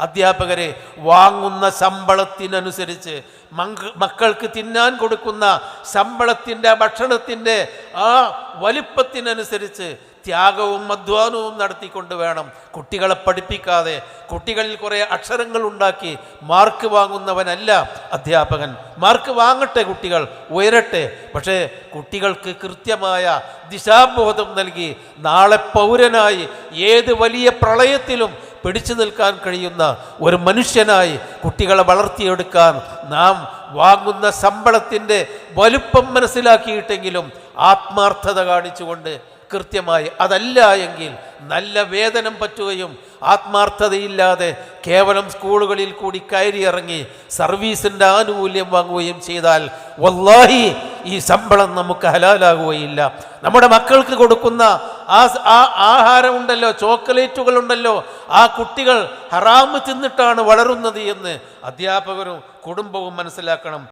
അധ്യാപകരെ വാങ്ങുന്ന ശമ്പളത്തിനനുസരിച്ച് മക്കൾക്ക് തിന്നാൻ കൊടുക്കുന്ന ശമ്പളത്തിന്റെ ഭക്ഷണത്തിന്റെ ആ വലിപ്പത്തിനനുസരിച്ച് ത്യാഗവും അധ്വാനവും നടത്തിക്കൊണ്ട് വേണം. കുട്ടികളെ പഠിപ്പിക്കാതെ കുട്ടികളിൽ കുറേ അക്ഷരങ്ങൾ ഉണ്ടാക്കി മാർക്ക് വാങ്ങുന്നവനല്ല അധ്യാപകൻ. മാർക്ക് വാങ്ങട്ടെ കുട്ടികൾ ഉയരട്ടെ. പക്ഷേ കുട്ടികൾക്ക് കൃത്യമായ ദിശാബോധം നൽകി നാളെ പൗരനായി ഏത് വലിയ പ്രളയത്തിലും പിടിച്ചു നിൽക്കാൻ കഴിയുന്ന ഒരു മനുഷ്യനായി കുട്ടികളെ വളർത്തിയെടുക്കാൻ നാം വാങ്ങുന്ന ശമ്പളത്തിന്റെ വലുപ്പം മനസ്സിലാക്കിയിട്ടെങ്കിലും ആത്മാർത്ഥത കാണിച്ചുകൊണ്ട് കൃത്യമായി അതല്ല എങ്കിൽ നല്ല വേതനം പറ്റുകയും ആത്മാർത്ഥതയില്ലാതെ കേവലം സ്കൂളുകളിൽ കൂടി കയറിയിറങ്ങി സർവീസിന്റെ ആനുകൂല്യം വാങ്ങുകയും ചെയ്താൽ വല്ലാഹി ഈ ശമ്പളം നമുക്ക് ഹലാലാകുകയില്ല. നമ്മുടെ മക്കൾക്ക് കൊടുക്കുന്ന ആ ആഹാരമുണ്ടല്ലോ ചോക്ലേറ്റുകൾ ഉണ്ടല്ലോ ആ കുട്ടികൾ ഹറാമ് തിന്നിട്ടാണ് വളരുന്നത് എന്ന് അധ്യാപകരും കുടുംബവും മനസ്സിലാക്കണം.